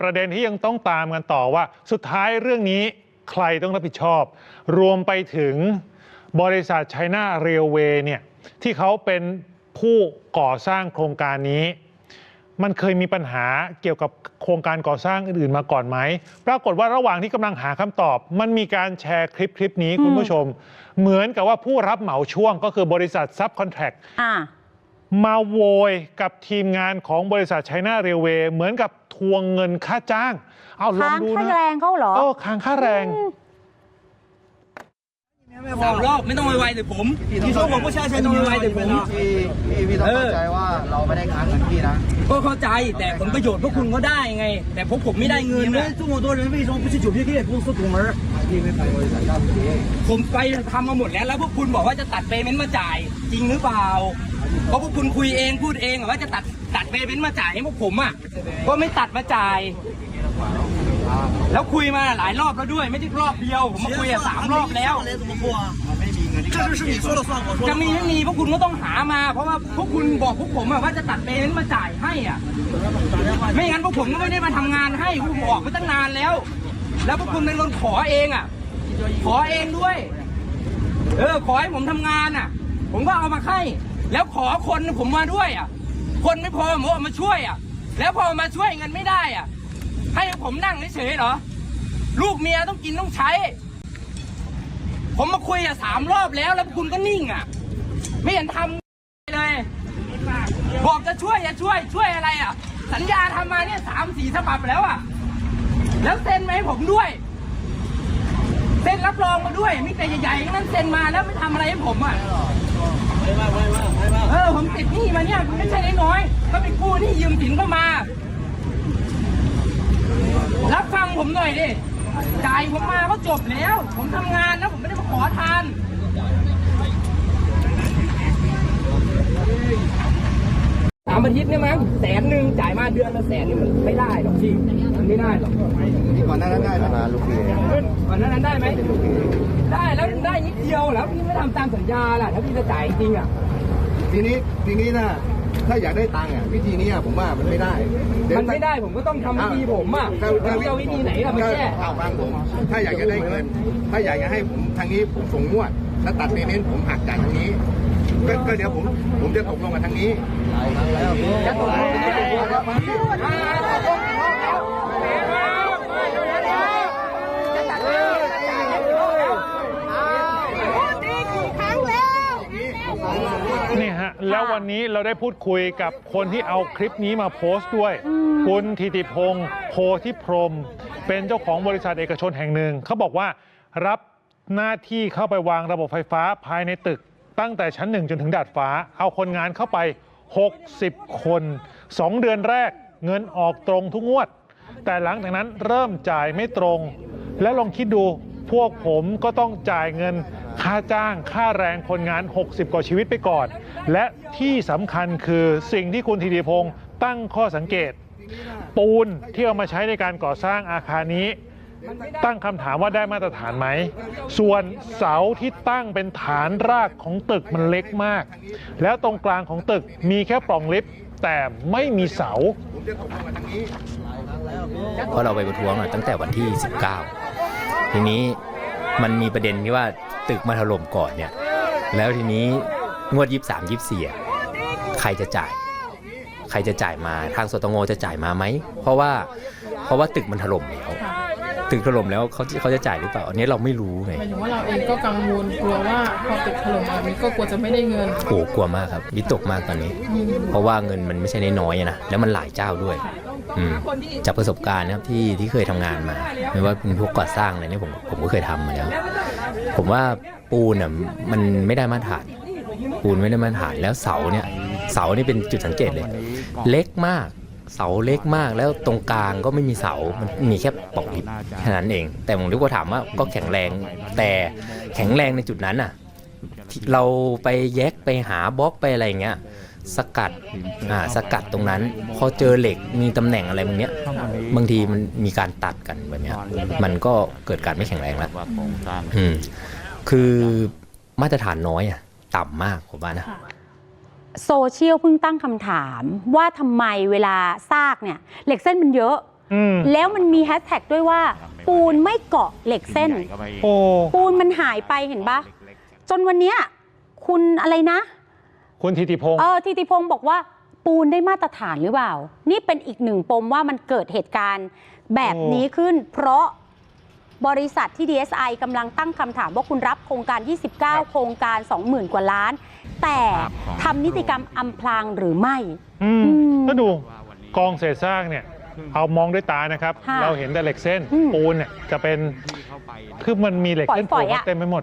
ประเด็นที่ยังต้องตามกันต่อว่า สุดท้ายเรื่องนี้ใครต้องรับผิดชอบ รวมไปถึงบริษัทไชน่าเรลเวย์เนี่ยที่เขาเป็นผู้ก่อสร้างโครงการนี้ มันเคยมีปัญหาเกี่ยวกับโครงการก่อสร้างอื่นๆมาก่อนไหม ปรากฏว่าระหว่างที่กำลังหาคำตอบ มันมีการแชร์คลิปคลิปนี้คุณผู้ชม เหมือนกับว่าผู้รับเหมาช่วงก็คือบริษัทซับคอนแทคอ่ามาโวยกับทีมงานของบริษัทไชน่าเรลเวย์เหมือนกับท วงเงินค่าจ้าง เอาลอง ค้าง ดู ค่า นะ แรงเขาเหรอ เออค้างค่าแรง สามรอบไม่ต้องไวๆแต่ผมที่ช่วงผมก็ใช่ใช่ต้องไวๆแต่ผม พี่พี่พี่ต้องเข้าใจว่าเราไม่ได้ค้างเงินพี่นะ ก็เข้าใจแต่ผลประโยชน์พวกคุณก็ได้ไง แต่พวกผมไม่ได้เงิน 你 นะ 们这么多人为什么不去酒店给公司拱门？因为被บริษัทย่ำที ผมไปทำมาหมดแล้ว แล้วพวกคุณบอกว่าจะตัดเปย์เมนต์มาจ่าย จริงหรือเปล่า เพราะพวกคุณคุยเองพูดเองว่าจะตัดตัดเบเบนมาจ่ายให้พวกผมอะก็ไม่ตัดมาจ่าย แล้วคุยมาหลายรอบแล้วด้วย ไม่ใช่รอบเดียว ผมมาคุยอะสามรอบแล้วจะมีไม่มีพวกคุณก็ต้องหามา เพราะว่าพวกคุณบอกพวกผมว่าจะตัดเบนมาจ่ายให้อะ ไม่งั้นพวกผมก็ไม่ได้มาทำงานให้พวกผมออกไปตั้งนานแล้ว แล้วพวกคุณเป็นคนขอเองอะ ขอเองด้วย เออขอให้ผมทำงานอะ ผมก็เอามาให้ แล้วขอคนผมมาด้วยอะ คนไม่พอผมเอามาช่วยอะ แล้วพอมาช่วยเงินไม่ได้อะ ให้ผมนั่งเฉยๆเหรอ ลูกเมียต้องกินต้องใช้ ผมมาคุยอะสามรอบแล้วแล้วคุณก็นิ่งอะ ไม่เห็นทำเลย บอกจะช่วยจะช่วยช่วยอะไรอะ สัญญาทำมาเนี่ยสามสี่ฉบับแล้วอะ แล้วเซ็นมให้ผมด้วยเซ็นรับรองมาด้วยมีแต่ใหญ่ๆนั้นเซ็นมาแล้วไม่ทำอะไรให้ผมอะ เออผมติดหนี้มาเนี่ยไม่ใช่น้อยๆก็ไปกู้หนี้ยืมสินเข้ามา รับฟังผมหน่อยดิจ่ายผมมาก็จบแล้ว ผมทำงานนะผมไม่ได้มาขอทานามอาทิตย์เนี่ยมั้งแสนหนึ่งจ่ายมาเดือนละแสนนี่มันไม่ได้หรอกพี่มันไม่ได้หรอกพี่ก่อนหน้านั้นได้นะลูกพี่ก่อนหนานั้นได้ไหมได้แล้วได้นิดเดียวแล้วพี่ไม่ทำตามสัญญาล่ะถ้าพี่จะจ่ายจริงอะทีนี้ทีนี้นะถ้าอยากได้ตังค์อะวิธีนี้อะผมว่ามันไม่ได้เยวมันไม่ได้ผมก็ต้องทำวิธีผมอะผมจะเอาวิธีไหนล่ะมาแก้เอาฟังผมถ้าอยากจะได้เงิน ถ้าอยากจะให้ผมทางนี้ผมส่งงวดแล้วตัดเปเมนต์ผมหักจากทางนี้ ก็ก็เดี๋ยวผมผมจะตกลงกับทางนี้จะตกลงจะตกลงแล้วอ่าตกลงแล้วจะตัดแล้วจะจ่ายให้ผมแล้วอ่านี่ฮะแล้ววันนี้เราได้พูดคุยกับคนที่เอาคลิปนี้มาโพสต์ด้วย คุณธิติพงศ์โพธิพรหมเป็นเจ้าของบริษัทเอกชนแห่งหนึ่ง เขาบอกว่ารับหน้าที่เข้าไปวางระบบไฟฟ้าภายในตึก ตั้งแต่ชั้นหนึ่งจนถึงดาดฟ้า เอาคนงานเข้าไป 60 คน 2 เดือนแรกเงินออกตรงทุกงวด แต่หลังจากนั้นเริ่มจ่ายไม่ตรง แล้วลองคิดดูพวกผมก็ต้องจ่ายเงินค่าจ้างค่าแรงคนงาน 60 กว่าชีวิตไปก่อน และที่สำคัญคือสิ่งที่คุณธีรพงศ์ตั้งข้อสังเกต ปูนที่เอามาใช้ในการก่อสร้างอาคารนี้ ตั้งคำถามว่าได้มาตรฐานไหม ส่วนเสาที่ตั้งเป็นฐานรากของตึกมันเล็กมาก แล้วตรงกลางของตึกมีแค่ปล่องลิฟต์แต่ไม่มีเสาผมจะตกลงกับทางนี้เพราะเราไปประท้วงอะตั้งแต่วันที่ 19 ทีนี้มันมีประเด็นที่ว่าตึกมาถล่มก่อนเนี่ย แล้วทีนี้งวด 23 24อะใครจะจ่าย ใครจะจ่ายมาทางสตงจะจ่ายมาไหม เพราะว่าเพราะว่าตึกมันถล่มแล้ว ตึกถล่มแล้วเขาเขาจะจ่ายหรือเปล่าอันนี้เราไม่รู้ไงหมายถึงว่าเราเองก็กังวลกลัวว่าพอตึกถล่มแบบนี้ก็กลัวจะไม่ได้เงินโอ้กลัวมากครับวิตกมากตอนนี้ เพราะว่าเงินมันไม่ใช่น้อยๆอะนะแล้วมันหลายเจ้าด้วยอืมจากประสบการณ์นะครับที่ที่เคยทำงานมา ไม่ว่าเป็นพวกก่อสร้างอะไรเนี่ยผมผมก็เคยทำมาแล้วผมว่าปูนอะมันไม่ได้มาตรฐาน ปูนไม่ได้มาตรฐานแล้วเสาเนี่ยเสานี่เป็นจุดสังเกตเลย เล็กมาก เสาเล็กมากแล้วตรงกลางก็ไม่มีเสา มันมีแค่ปล่องลิฟต์แค่นั้นเอง แต่ผมรู้ว่าถามว่าก็แข็งแรง แต่แข็งแรงในจุดนั้นอะที่เราไปแยกไปหาบล็อกไปอะไรอย่างเงี้ย สกัด อ่า สกัดตรงนั้น พอเจอเหล็กมีตำแหน่งอะไรบางเนี้ย บางทีมันมีการตัดกันแบบเนี้ย มันก็เกิดการไม่แข็งแรงแล้วอืม คือมาตรฐานน้อยอะ ต่ำมากผมว่านะ โซเชียลเพิ่งตั้งคำถามว่าทำไมเวลาซากเนี่ยเหล็กเส้นมันเยอะอืมแล้วมันมีแฮชแท็กด้วยว่า ปูนไม่เกาะเหล็กเส้น โอ้ปูนมันหายไปเห็นปะจนวันเนี้ยคุณอะไรนะคุณธิติพงศ์เออทิติพงศ์บอกว่าปูนได้มาตรฐานหรือเปล่า นี่เป็นอีกหนึ่งปมว่ามันเกิดเหตุการณ์แบบนี้ขึ้น เพราะ บริษัทที่ DSI กำลังตั้งคำถามว่าคุณรับโครงการ 29 โครงการ 20,000 กว่าล้าน แต่ทำนิติกรรมอำพรางหรือไม่อืมอืมก็ดูกองเศษซากเนี่ยเอามองด้วยตานะครับค่ะเราเห็นแต่เหล็กเส้นอืมปูนเนี่ยจะเป็นคือมันมีเหล็กเส้นฝปูอยนๆอะเต็มไปหมด